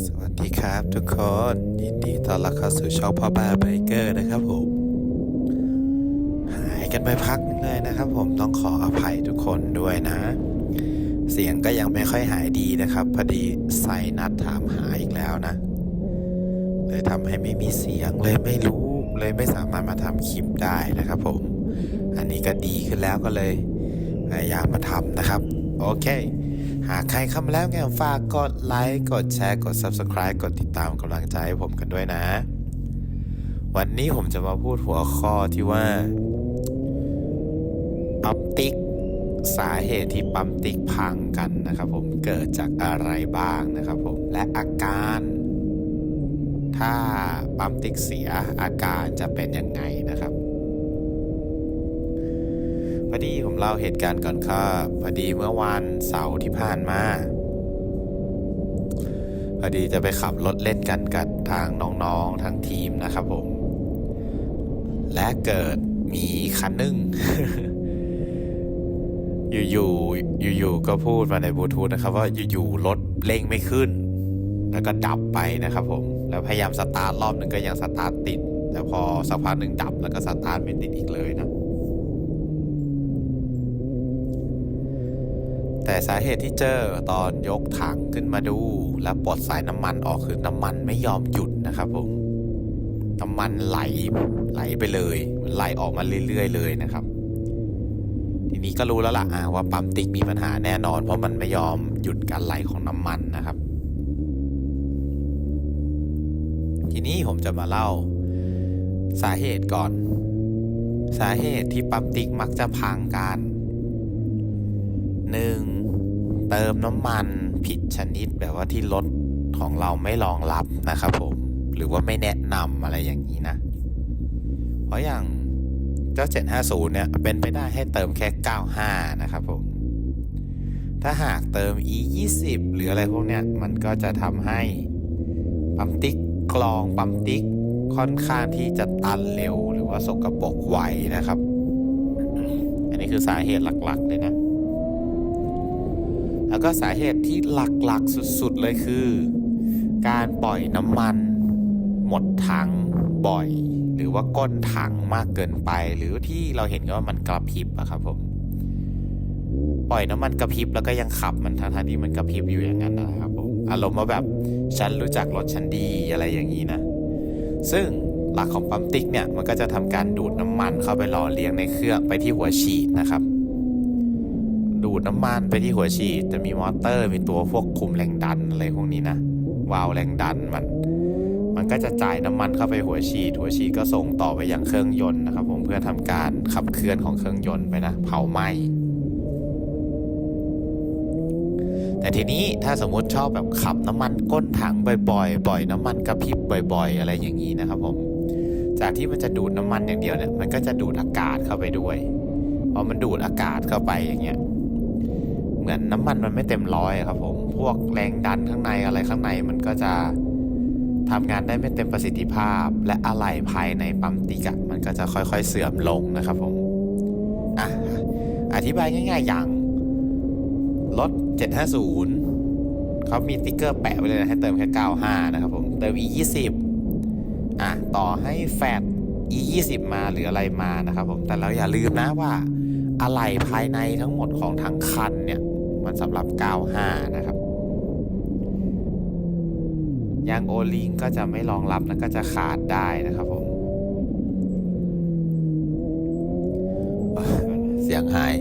สวัสดีครับทุกคนยินดีต้อนรับเข้าสู่ช่องพ่อบ้าไบเกอร์นะครับผม หายกันไปพักนึงเลยนะครับ ผมต้องขออภัยทุกคนด้วยนะ เสียงก็ยังไม่ค่อยหายดีนะครับ พอดีไซนัดถามหาอีกแล้วนะเลยทำให้ไม่มีเสียงเลยไม่รู้เลยไม่สามารถมาทำคลิปได้นะครับ ผม อันนี้ก็ดีขึ้นแล้วก็เลยพยายามมาทำนะครับ โอเค หากใครเข้ามาแล้วไงฝากกดไลค์กดแชร์กด Subscribe กดติดตามกำลังใจให้ผมกันด้วยนะ วันนี้ผมจะมาพูดหัวข้อที่ว่าปั๊มติ๊กสาเหตุที่ปั๊มติ๊กพังกันนะครับผมเกิดจากอะไรบ้างนะครับผมและอาการ ถ้าปั๊มติ๊กเสียอาการจะเป็นยังไงนะครับ พอดีผมเล่าเหตุการณ์ก่อนครับพอดีเมื่อวันเสาร์ที่ผ่านมา พอดีจะไปขับรถเล่นกันกับทางน้องๆทางทีมนะครับผม และเกิดมีคันนึ่งอยู่ๆอยู่ๆก็พูดมาในบลูทูธนะครับ ว่าอยู่ๆรถเร่งไม่ขึ้น แล้วก็ดับไปนะครับผม แล้วพยายามสตาร์ทรอบหนึ่งก็ยังสตาร์ทติด แต่พอสักพักหนึ่งดับแล้วก็สตาร์ทไม่ติดอีกเลยนะ แต่สาเหตุที่เจอตอนยกถังขึ้นมาดู แล้วปลดสายน้ำมันออกคือน้ำมันไม่ยอมหยุดนะครับผมน้ำมันไหลไหลไปเลยมันไหลออกมาเรื่อยๆ เลยนะครับ ทีนี้ก็รู้แล้วล่ะว่าปั๊มติ๊กมีปัญหาแน่นอน เพราะมันไม่ยอมหยุดการไหลของน้ำมันนะครับ ทีนี้ผมจะมาเล่า สาเหตุก่อน สาเหตุที่ปั๊มติ๊กมักจะพังกันหนึ่ง เติมน้ำมันผิดชนิดแบบว่าที่รถของเราไม่รองรับนะครับผม หรือว่าไม่แนะนำอะไรอย่างนี้นะ เพราะอย่างเจ้า 750 เนี่ย เป็นไปได้ให้เติมแค่ 95 นะครับผม ถ้าหากเติม e 2 0หรืออะไรพวกเนี้ย มันก็จะทำให้ปั๊มติ๊กกรองปั๊มติ๊กค่อนข้างที่จะตันเร็วหรือว่าสกรปรกไวนะครับ อันนี้คือสาเหตุหลักๆเลยนะ แล้วก็สาเหตุที่หลักๆสุดๆเลยคือ การปล่อยน้ำมัน หมดถังบ่อย หรือว่าก้นถังมากเกินไป หรือที่เราเห็นกันว่ามันกระพริบอะครับผมปล่อยน้ำมันกระพริบแล้วก็ยังขับมันทั้งๆที่มันกระพริบอยู่อย่างนั้นนะครับผมอารมณ์ว่าแบบฉันรู้จักรถฉันดีอะไรอย่างนี้นะ ซึ่งหลักของปั๊มติ๊กเนี่ยมันก็จะทำการดูดน้ำมันเข้าไปหล่อเลี้ยงในเครื่องไปที่หัวฉีดนะครับ ดูดน้ำมันไปที่หัวฉีดจะมีมอเตอร์มีตัวพวกคุมแรงดันอะไรพวกนี้นะวาล์วแรงดันมัน มันก็จะจ่ายน้ำมันเข้าไปหัวฉีดหัวฉีดก็ส่งต่อไปยังเครื่องยนต์นะครับ ผมเพื่อทำการขับเคลื่อนของเครื่องยนต์ไปนะ เผาไหม้แต่ทีนี้ถ้าสมมุติชอบแบบขับน้ำมันก้นถังบ่อยๆปล่อยน้ำมันกระพริบบ่อย ๆ อะไรอย่างนี้นะครับผม จากที่มันจะดูดน้ำมันอย่างเดียวเนี่ย มันก็จะดูดอากาศเข้าไปด้วย พอมันดูดอากาศเข้าไปอย่างเงี้ย เหมือนน้ำมันมันไม่เต็มร้อยครับผมพวกแรงดันข้างในอะไรข้างในมันก็จะทำงานได้ไม่เต็มประสิทธิภาพ และอะไหล่ภายในปั๊มติกะมันก็จะค่อยๆเสื่อมลงนะครับผมอะอธิบายง่าย ๆ อย่างรถ750เขามีติ๊กเกอร์แปะไว้เลยนะให้เติมแค่ 95 นะครับผมเติม e 20อะต่อให้แฟด e 20มาหรืออะไรมานะครับผมแต่เราอย่าลืมนะว่าอะไหล่ภายในทั้งหมดของทั้งคันเนี่ย มันสำหรับ 95 นะครับ ยางโอลิงก็จะไม่รองรับแล้วก็จะขาดได้นะครับผม เสียงหาย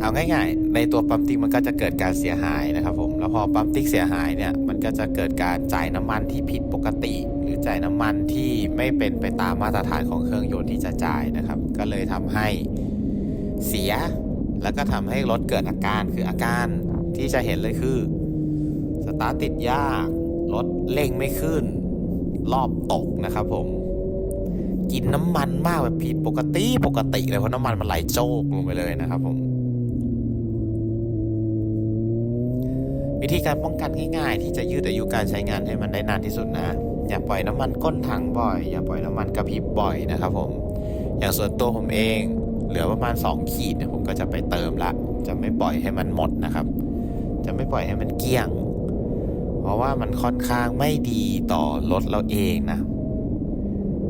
เอาง่ายๆ ในตัวปั๊มติ๊กมันก็จะเกิดการเสียหายนะครับผม แล้วพอปั๊มติ๊กเสียหายเนี่ย มันก็จะเกิดการจ่ายน้ำมันที่ผิดปกติ หรือจ่ายน้ำมันที่ไม่เป็นไปตามมาตรฐานของเครื่องยนต์ที่จะจ่ายนะครับ ก็เลยทำให้เสีย แล้วก็ทำให้รถเกิดอาการคืออาการที่จะเห็นเลยคือสตาร์ทติดยาก รถเร่งไม่ขึ้น รอบตกนะครับผม กินน้ำมันมากแบบผิดปกติปกติเลยเพราะน้ำมันมันไหลโจกลงไปเลยนะครับผม วิธีการป้องกันง่ายๆ ที่จะยืดอายุการใช้งานให้มันได้นานที่สุดนะ อย่าปล่อยน้ำมันก้นถังบ่อย อย่าปล่อยน้ำมันกระพริบบ่อยนะครับผม อย่างส่วนตัวผมเอง เหลือประมาณ 2 ขีดเนี่ยผมก็จะไปเติมละ จะไม่ปล่อยให้มันหมดนะครับ จะไม่ปล่อยให้มันเกลี้ยง เพราะว่ามันค่อนข้างไม่ดีต่อรถเราเองนะ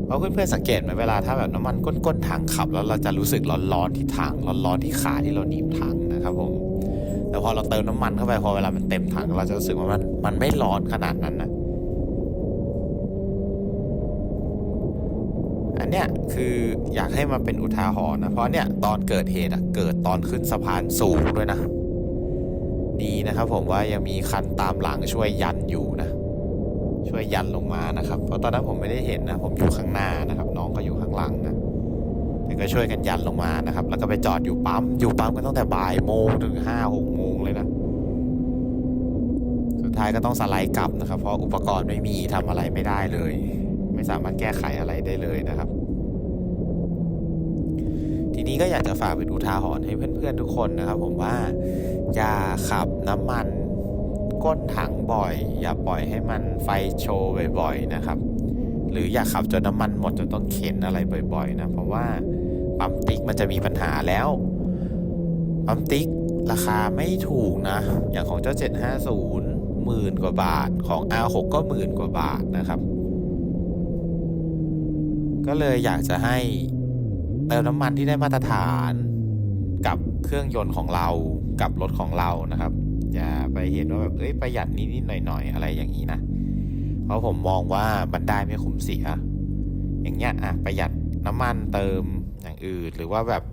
เพราะเพื่อนๆสังเกตไหมเวลาถ้าแบบน้ำมันก้นๆถังขับ แล้วเราจะรู้สึกร้อนๆที่ถังร้อนๆที่ขาที่เราหนีบถังนะครับผมแต่พอเราเติมน้ำมันเข้าไปพอเวลามันเต็มถังเราจะรู้สึกว่ามันมันไม่ร้อนขนาดนั้นนะ อัน เนี้ยคืออยากให้มาเป็นอุทาหรณ์นะเพราะเนี่ยตอนเกิดเหตุอะเกิดตอนขึ้นสะพานสูงด้วยนะ ดีนะครับผมว่ายังมีคันตามหลังช่วยยันอยู่นะ ช่วยยันลงมานะครับเพราะตอนนั้นผมไม่ได้เห็นนะ ผมอยู่ข้างหน้านะครับ น้องก็อยู่ข้างหลังนะแต่ก็ช่วยกันยันลงมานะครับ แล้วก็ไปจอดอยู่ปั๊มอยู่ปั๊มก็ตั้งแต่บ่ายโมงถึงห้าหกโมงเลยนะสุดท้ายก็ต้องสไลด์กลับนะครับ เพราะอุปกรณ์ไม่มีทำอะไรไม่ได้เลย ไม่สามารถแก้ไขอะไรได้เลยนะครับ ทีนี้ก็อยากจะฝากเป็นอุทาหรณ์ให้เพื่อนๆทุกคนนะครับ ผมว่าอย่าขับน้ำมันก้นถังบ่อย อย่าปล่อยให้มันไฟโชว์บ่อยๆนะครับ หรืออย่าขับจนน้ำมันหมดจนต้องเข็นอะไรบ่อย ๆ นะ เพราะว่าปั๊มติ๊กมันจะมีปัญหาแล้วปั๊มติ๊กราคาไม่ถูกนะ อย่างของเจ้า 750หมื่นกว่าบาทของ R6 ก็หมื่นกว่าบาทนะครับ ก็เลยอยากจะให้ เติมน้ำมันที่ได้มาตรฐานกับเครื่องยนต์ของเรากับรถของเรานะครับ อย่าไปเห็นว่าแบบเอ้ยประหยัดนิดๆหน่อยๆอะไรอย่างนี้นะ เพราะผมมองว่ามันได้ไม่คุ้มเสีย อย่างเงี้ยอะประหยัดน้ำมันเติมอย่างอื่นหรือว่าแบบ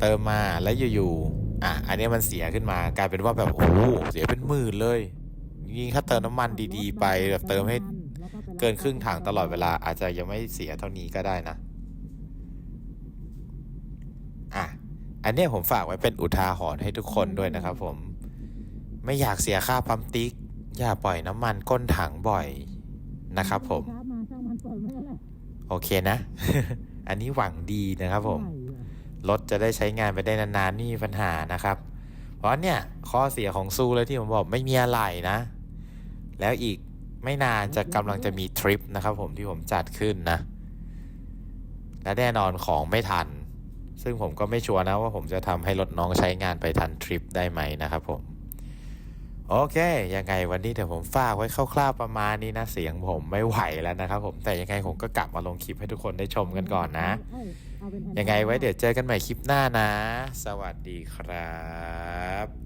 เติมมาแล้วอยู่ๆอะอันนี้มันเสียขึ้นมากลายเป็นว่าแบบโอ้โหเสียเป็นหมื่นเลยยิ่งถ้าเติมน้ำมันดีๆ ไปแบบเติมให้เกินครึ่งถังตลอดเวลาอาจจะยังไม่เสียเท่านี้ก็ได้นะ อันนี้ผมฝากไว้เป็นอุทาหรณ์ให้ทุกคนด้วยนะครับผม ไม่อยากเสียค่าปั๊มติ๊ก อย่าปล่อยน้ำมันก้นถังบ่อยนะครับผม โอเคนะ อันนี้หวังดีนะครับผม รถจะได้ใช้งานไปได้นานๆนี่ปัญหานะครับ เพราะเนี่ยข้อเสียของซูเลยที่ผมบอกไม่มีอะไรนะ แล้วอีกไม่นานจะกำลังจะมีทริปนะครับผมที่ผมจัดขึ้นนะ และแน่นอนของไม่ทัน ซึ่งผมก็ไม่ชัวร์นะว่าผมจะทำให้รถน้องใช้งานไปทันทริปได้ไหมนะครับผม โอเคยังไงวันนี้เดี๋ยวผมฝากไว้คร่าวๆประมาณนี้นะเสียงผมไม่ไหวแล้วนะครับผมแต่ยังไงผมก็กลับมาลงคลิปให้ทุกคนได้ชมกันก่อนนะเอาเป็นแผ่นยังไงไว้เดี๋ยวเจอกันใหม่คลิปหน้านะ สวัสดีครับ